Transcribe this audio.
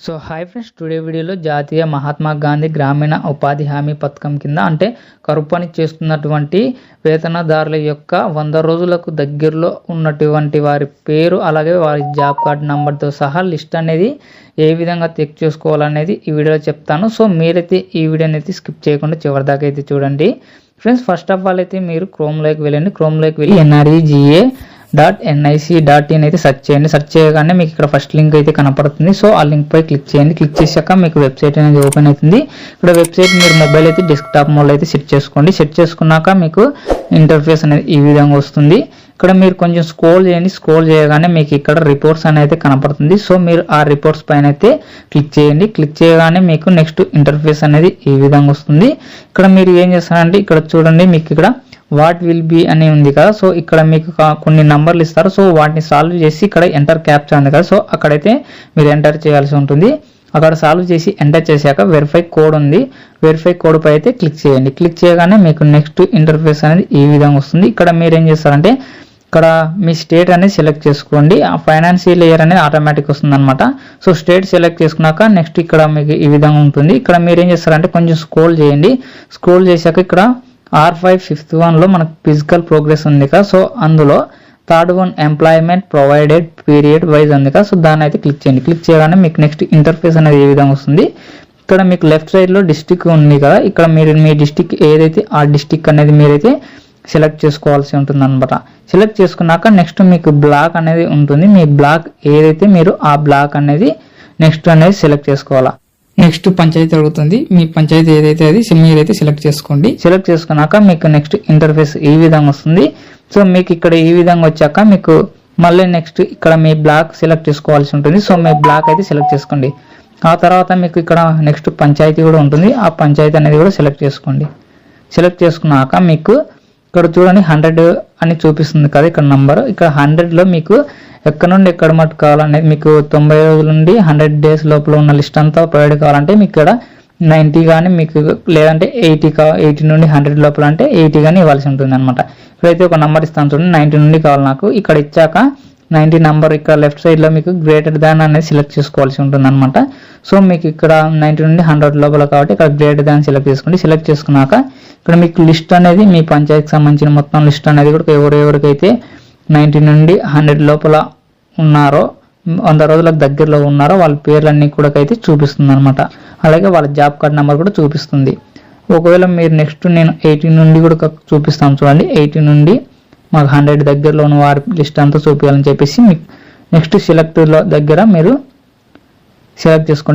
So hi friends today వీడియోలో జాతీయ మహాత్మా గాంధీ గ్రామీణ ఉపాధి హామీ పథకం కింద అంటే కరువు పని చేస్తున్నటువంటి వేతనదారుల యొక్క వంద రోజులకు దగ్గరలో ఉన్నటువంటి వారి పేరు అలాగే వారి జాబ్ కార్డ్ నెంబర్తో సహా లిస్ట్ అనేది ఏ విధంగా చెక్ చేసుకోవాలనేది ఈ వీడియోలో చెప్తాను. సో మీరైతే ఈ వీడియోని అయితే స్కిప్ చేయకుండా చివరిదాకా అయితే చూడండి. ఫ్రెండ్స్ ఫస్ట్ ఆఫ్ ఆల్ అయితే మీరు క్రోమ్లోకి వెళ్ళండి. క్రోమ్లోకి వెళ్ళి NREGA dot NIC dot in అయితే సెర్చ్ చేయండి. సెర్చ్ చేయగానే మీకు ఇక్కడ ఫస్ట్ లింక్ అయితే కనపడుతుంది. సో ఆ లింక్ పై క్లిక్ చేయండి. క్లిక్ చేశాక మీకు వెబ్సైట్ అనేది ఓపెన్ అవుతుంది. ఇక్కడ వెబ్సైట్ మీరు మొబైల్ అయితే డెస్క్టాప్ మోడ్ అయితే సెట్ చేసుకోండి. సెట్ చేసుకున్నాక మీకు ఇంటర్ఫేస్ అనేది ఈ విధంగా వస్తుంది. ఇక్కడ మీరు కొంచెం స్క్రోల్ చేయండి. స్క్రోల్ చేయగానే మీకు ఇక్కడ రిపోర్ట్స్ అనేది కనపడుతుంది. సో మీరు ఆ రిపోర్ట్స్ పైన అయితే క్లిక్ చేయండి. క్లిక్ చేయగానే మీకు నెక్స్ట్ ఇంటర్ఫేస్ అనేది ఈ విధంగా వస్తుంది. ఇక్కడ మీరు ఏం చేస్తారంటే ఇక్కడ చూడండి మీకు ఇక్కడ వాట్ విల్ బి అని ఉంది కదా. సో ఇక్కడ మీకు కొన్ని నంబర్లు ఇస్తారు. సో వాటిని సాల్వ్ చేసి ఇక్కడ ఎంటర్ క్యాప్చర్ ఉంది కదా. సో అక్కడైతే మీరు ఎంటర్ చేయాల్సి ఉంటుంది. అక్కడ సాల్వ్ చేసి ఎంటర్ చేశాక వెరిఫై కోడ్ ఉంది. వెరిఫై కోడ్ పై అయితే క్లిక్ చేయండి. క్లిక్ చేయగానే మీకు నెక్స్ట్ ఇంటర్ఫేస్ అనేది ఈ విధంగా వస్తుంది. ఇక్కడ మీరు ఏం చేస్తారంటే ఇక్కడ మీ స్టేట్ అనేది సెలెక్ట్ చేసుకోండి. ఆ ఫైనాన్షియల్ ఇయర్ అనేది ఆటోమేటిక్ వస్తుంది అనమాట సో స్టేట్ సెలెక్ట్ చేసుకున్నాక నెక్స్ట్ ఇక్కడ మీకు ఈ విధంగా ఉంటుంది. ఇక్కడ మీరు ఏం చేస్తారంటే కొంచెం స్క్రోల్ చేయండి. స్క్రోల్ చేశాక ఇక్కడ ఆర్ ఫైవ్ ఫిఫ్త్ వన్లో మనకు ఫిజికల్ ప్రోగ్రెస్ ఉంది కదా సో అందులో third one employment provided period wise ఉంది కదా సో దాన్ని అయితే క్లిక్ చేయండి. క్లిక్ చేయగానే మీకు నెక్స్ట్ ఇంటర్ఫేస్ అనేది ఏ విధంగా వస్తుంది. ఇక్కడ మీకు లెఫ్ట్ సైడ్లో డిస్టిక్ ఉంది కదా ఇక్కడ మీరు మీ డిస్టిక్ ఏదైతే ఆ డిస్టిక్ అనేది మీరైతే సెలెక్ట్ చేసుకోవాల్సి ఉంటుంది అనమాట సెలెక్ట్ చేసుకున్నాక నెక్స్ట్ మీకు బ్లాక్ అనేది ఉంటుంది. మీ బ్లాక్ ఏదైతే మీరు ఆ బ్లాక్ అనేది నెక్స్ట్ అనేది సెలెక్ట్ చేసుకోవాలా. నెక్స్ట్ పంచాయతీ అడుగుతుంది. మీ పంచాయతీ ఏదైతే అది మీరైతే సెలెక్ట్ చేసుకోండి. సెలెక్ట్ చేసుకున్నాక మీకు నెక్స్ట్ ఇంటర్ఫేస్ ఈ విధంగా వస్తుంది. సో మీకు ఇక్కడ ఈ విధంగా వచ్చాక మీకు మళ్ళీ నెక్స్ట్ ఇక్కడ మీ బ్లాక్ సెలెక్ట్ చేసుకోవాల్సి ఉంటుంది. సో మీ బ్లాక్ అయితే సెలెక్ట్ చేసుకోండి. ఆ తర్వాత మీకు ఇక్కడ నెక్స్ట్ పంచాయతీ కూడా ఉంటుంది. ఆ పంచాయతీ అనేది కూడా సెలెక్ట్ చేసుకోండి. సెలెక్ట్ చేసుకున్నాక మీకు ఇక్కడ చూడండి హండ్రెడ్ అని చూపిస్తుంది కదా ఇక్కడ నంబర్ ఇక్కడ హండ్రెడ్లో మీకు ఎక్కడ నుండి ఎక్కడ మట్టు కావాలనేది మీకు తొంభై రోజుల నుండి హండ్రెడ్ డేస్ లోపల ఉన్న లిస్ట్ అంతా ప్రొవైడ్ కావాలంటే మీకు ఇక్కడ నైంటీ కానీ మీకు లేదంటే ఎయిటీ కా ఎయిటీ నుండి హండ్రెడ్ లోపల అంటే ఎయిటీ కానీ ఇవ్వాల్సి ఉంటుంది అనమాట ఇప్పుడైతే ఒక నెంబర్ ఇస్తాను చూడండి నైంటీ నుండి కావాలి నాకు. ఇక్కడ ఇచ్చాక నైంటీ నెంబర్ ఇక్కడ లెఫ్ట్ సైడ్లో మీకు గ్రేటర్ దాన్ అనేది సెలెక్ట్ చేసుకోవాల్సి ఉంటుంది అనమాట సో మీకు ఇక్కడ నైంటీ నుండి హండ్రెడ్ లోపల కాబట్టి ఇక్కడ గ్రేటర్ దాన్ సెలెక్ట్ చేసుకోండి. సెలెక్ట్ చేసుకున్నాక ఇక్కడ మీకు లిస్ట్ అనేది మీ పంచాయతీకి సంబంధించిన మొత్తం లిస్ట్ అనేది కూడా ఎవరెవరికైతే నైంటీ నుండి హండ్రెడ్ లోపల ఉన్నారో వంద రోజులకు దగ్గరలో ఉన్నారో వాళ్ళ పేర్లన్నీ కూడా అయితే చూపిస్తుంది అనమాట అలాగే వాళ్ళ జాబ్ కార్డ్ నెంబర్ కూడా చూపిస్తుంది. ఒకవేళ మీరు నెక్స్ట్ నేను ఎయిటీ నుండి కూడా చూపిస్తాను చూడండి. ఎయిటీ నుండి మాకు హండ్రెడ్ దగ్గరలో ఉన్న వారి లిస్ట్ అంతా చూపించాలని చెప్పేసి మీకు నెక్స్ట్ సెలెక్ట్లో దగ్గర మీరు సెలెక్ట్ చేసుకోండి.